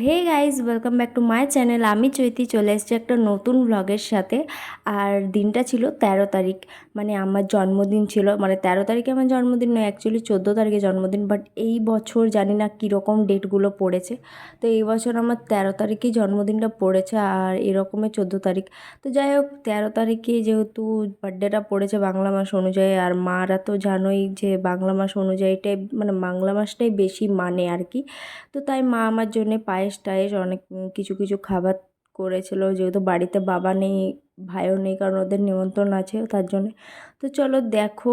Hey guys welcome back to my channel আমি চৈতি চলে এসেছি একটা নতুন ভ্লগের সাথে। আর দিনটা ছিল তেরো তারিখ। মানে আমার জন্মদিন ছিল। মানে তেরো তারিখে আমার জন্মদিন নয় অ্যাকচুয়ালি চোদ্দ তারিখে জন্মদিন। বাট এই বছর জানি না কীরকম ডেটগুলো পড়েছে। তো এই বছর আমার তেরো তারিখেই জন্মদিনটা পড়েছে আর এরকমের চোদ্দ তারিখ। তো যাই হোক, তেরো তারিখে যেহেতু বার্থডেটা পড়েছে বাংলা মাস অনুযায়ী। আর মারা তো জানোই যে বাংলা মাস অনুযায়ীটাই মানে বাংলা মাসটাই বেশি মানে আর কি। তো তাই মা আমার জন্যে পায়েস টায়েস অনেক কিছু কিছু খাবার করেছিল। যেহেতু বাড়িতে বাবা নেই, ভাইও নেই, কারণ ওদের নিমন্ত্রণ আছে তার জন্যে। তো চলো দেখো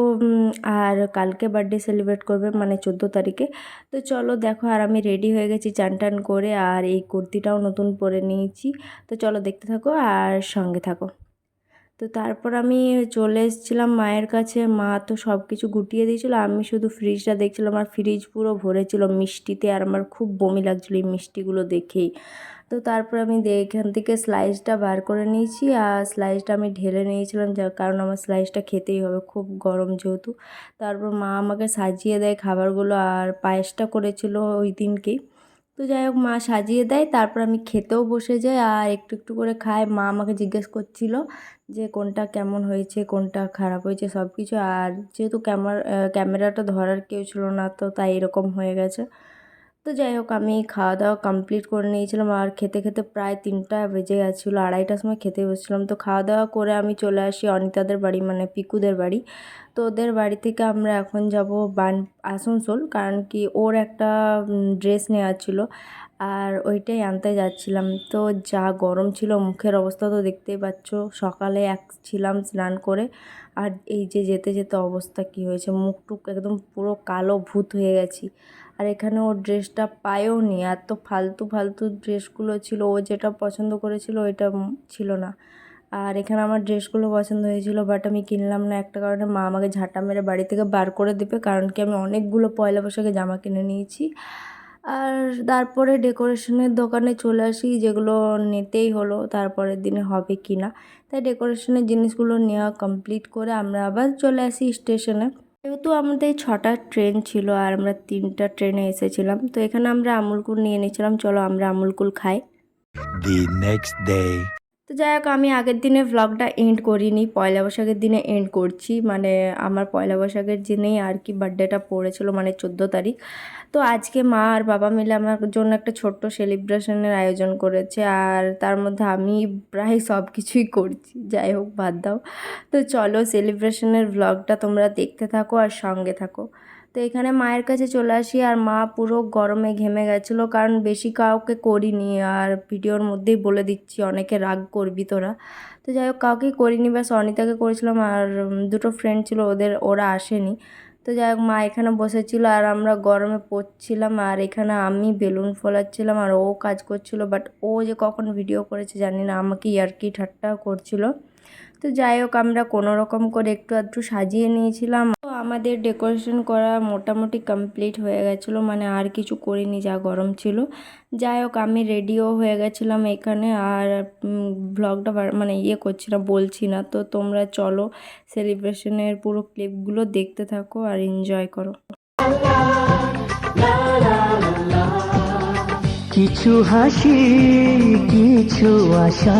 আর কালকে বার্থডে সেলিব্রেট করবে মানে চোদ্দ তারিখে। তো চলো দেখো, আর আমি রেডি হয়ে গেছি চান টান করে, আর এই কুর্তিটাও নতুন পরে নিয়েছি। তো চলো দেখতে থাকো, আর সঙ্গে থাকো। তো তারপর আমি চলে এসেছিলাম মায়ের কাছে। মা তো সব কিছু গুটিয়ে দিয়েছিলো, আমি শুধু ফ্রিজটা দেখছিলাম আর ফ্রিজ পুরো ভরেছিল মিষ্টিতে আর আমার খুব বমি লাগছিল এই মিষ্টিগুলো দেখেই। তো তারপর আমি এখান থেকে স্লাইসটা বার করে নিয়েছি আর স্লাইসটা আমি ঢেলে নিয়েছিলাম যার কারণ আমার স্লাইসটা খেতেই হবে, খুব গরম যেহেতু। তারপর মা আমাকে সাজিয়ে দেয় খাবারগুলো আর পায়েসটা করেছিল ওই দিনকেই। তো যাই হোক, মা সাজিয়ে দেয়। তারপর আমি খেতেও বসে যাই আর একটু একটু করে খাই। মা আমাকে জিজ্ঞেস করছিল যে কোনটা কেমন হয়েছে, কোনটা খারাপ হয়েছে সব কিছু আর যেহেতু ক্যামেরা ক্যামেরাটা ধরার কেউ ছিল না, তো তাই এরকম হয়ে গেছে। তো যাই হোক, আমি খাওয়া দাওয়া কমপ্লিট করে নিয়েছিলাম আর খেতে খেতে প্রায় তিনটা বেজে গেছিল, আড়াইটার সময় খেতে বসছিলাম। তো খাওয়া দাওয়া করে আমি চলে আসি অনিতাদের বাড়ি মানে পিকুদের বাড়ি। তো ওদের বাড়ি থেকে আমরা এখন যাব বান, আসানসোল, কারণ কি ওর একটা ড্রেস নেওয়া ছিল আর ওইটাই আনতে যাচ্ছিলাম। তো যা গরম ছিল, মুখের অবস্থা তো দেখতেই পাচ্ছ, সকালে এক ছিলাম স্নান করে আর এই যে যেতে যেতে অবস্থা কি হয়েছে মুখ টুক একদম পুরো কালো ভূত হয়ে গেছি। আর এখানে ওর ড্রেসটা পায়েও নি এত ফালতু ফালতু ড্রেসগুলো ছিল। ও যেটা পছন্দ করেছিল ওইটা ছিল না। আর এখানে আমার ড্রেসগুলো পছন্দ হয়েছিল বাট আমি কিনলাম না। একটা কারণে মা আমাকে ঝাঁটা মেরে বাড়ি থেকে বার করে দেবে, কারণ কি আমি অনেকগুলো পয়লা বৈশাখে জামা কিনে নিয়েছি। আর তারপরে ডেকোরেশনের দোকানে চলে আসি, যেগুলো নিতেই হলো, তারপরের দিনে হবে কি না তাই ডেকোরেশনের জিনিসগুলো নেওয়া কমপ্লিট করে আমরা আবার চলে আসি স্টেশনে যেহেতু আমাদের ছটা ট্রেন ছিল আর আমরা তিনটা ট্রেনে এসেছিলাম, তো এখানে আমরা আমুলকুল নিয়ে নিয়েছিলাম চলো আমরা আমুলকুল খাই. তো যাই হোক, আমি আগের দিনে ভ্লগটা এন্ড করিনি, পয়লা বৈশাখের দিনে এন্ড করছি। মানে আমার পয়লা বৈশাখের দিনেই আর কি বার্থডেটা পড়েছিল মানে চোদ্দ তারিখ। তো আজকে মা আর বাবা মিলে আমার জন্য একটা ছোট্ট সেলিব্রেশনের আয়োজন করেছে, আর তার মধ্যে আমি প্রায় সব কিছুই করছি। যাই হোক, বাদ দাও। তো চলো সেলিব্রেশনের ভ্লগটা তোমরা দেখতে থাকো আর সঙ্গে থাকো। তো এখানে মায়ের কাছে চলে আসি আর মা পুরো গরমে ঘেমে গেছিল। কারণ বেশি কাউকে করিনি আর ভিডিওর মধ্যেই বলে দিচ্ছি, অনেকে রাগ করবি তোরা। তো যাই হোক কাউকেই করিনি, ব্যাস অনিতাকে করেছিলাম আর দুটো ফ্রেন্ড ছিল ওদের, ওরা আসেনি। তো যাই হোক, মা এখানে বসেছিল আর আমরা গরমে পড়ছিলাম আর এখানে আমি বেলুন ফোলাচ্ছিলাম আর ও কাজ করছিল। বাট ও যে কখন ভিডিও করেছে জানি না, আমাকে ইয়ার্কি ঠাট্টা করছিল। তো যাই হোক, আমরা কোনো রকম করে একটু আধটু সাজিয়ে নিয়েছিলাম। তো আমাদের ডেকোরেশন করা মোটামুটি কমপ্লিট হয়ে গেছিল মানে আর কিছু করিনি, যা গরম ছিল। যাই হোক, আমি রেডিও হয়ে গেছিলাম এখানে, আর ব্লগটা মানে ইয়ে করছি না, বলছি না। তো তোমরা চলো, সেলিব্রেশনের পুরো ক্লিপগুলো দেখতে থাকো আর এনজয় করো। কিছু হাসি, কিছু আশা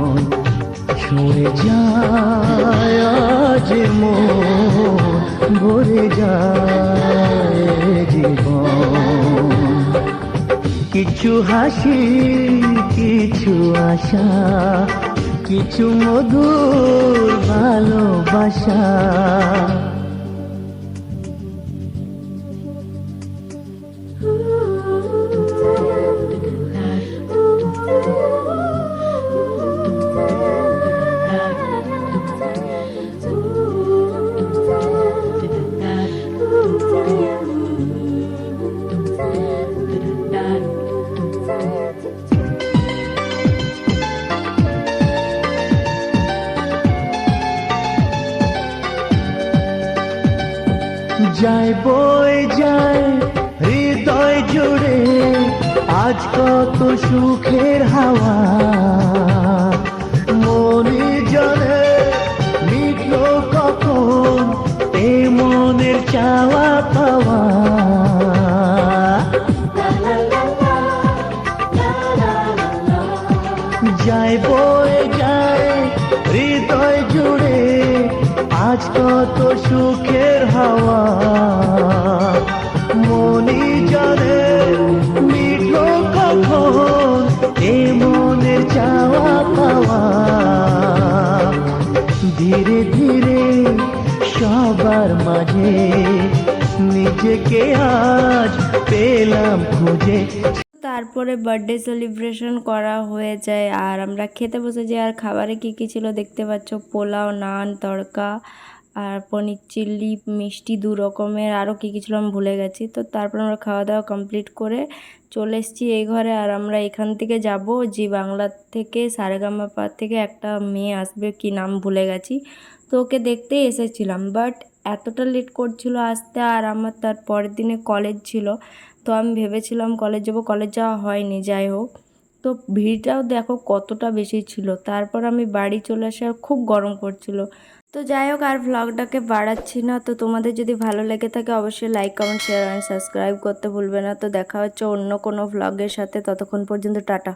ছুঁয়ে যায় আজ মন ভরে যায় জীবন। কিছু হাসি কিছু আশা কিছু মধুর ভালোবাসা। বই যায় হৃদয় জুড়ে। আজ কত সুখের হাওয়া। মনে জনে মিটল কখন এ মনের চাওয়া পাওয়া। যায় বয়ে কত সুখের হাওয়া। মনি জানে মিটল কখন এ মনের চাওয়া পাওয়া। ধীরে ধীরে সবার মাঝে নিজেকে আজ পেলাম খুঁজে। তারপরে বার্থডে সেলিব্রেশন করা হয়ে যায়, আর আমরা খেতে বসে যাই আর খাবারে কী কী ছিল দেখতে পাচ্ছ? পোলাও, নান, তড়কা আর পনির চিল্লি, মিষ্টি দু রকমের আরও কী কী ছিল আমি ভুলে গেছি। তো তারপর আমরা খাওয়া দাওয়া কমপ্লিট করে চলে এসেছি এই ঘরে আর আমরা এখান থেকে যাব যে বাংলা থেকে সারেগামাপা থেকে একটা মেয়ে আসবে কি নাম ভুলে গেছি। তো ওকে দেখতেই এসেছিলাম বাট এতটা লেট করছিল আসতে আর আমার তার পরের দিনে কলেজ ছিল। তো আমি ভেবেছিলাম কলেজ যাব কলেজ যাওয়া হয়নি, যাই হোক। তো ভিড়টাও দেখো কতটা বেশি ছিল। তারপর আমি বাড়ি চলে আসার খুব গরম করছিল তো যাই হোক, আর ভ্লগটাকে বাড়াচ্ছি না। তো তোমাদের যদি ভালো লেগে থাকে, অবশ্যই like comment share and subscribe করতে ভুলবে না। তো দেখা হচ্ছে অন্য কোনো ভ্লগের সাথে। ততক্ষণ পর্যন্ত টাটা।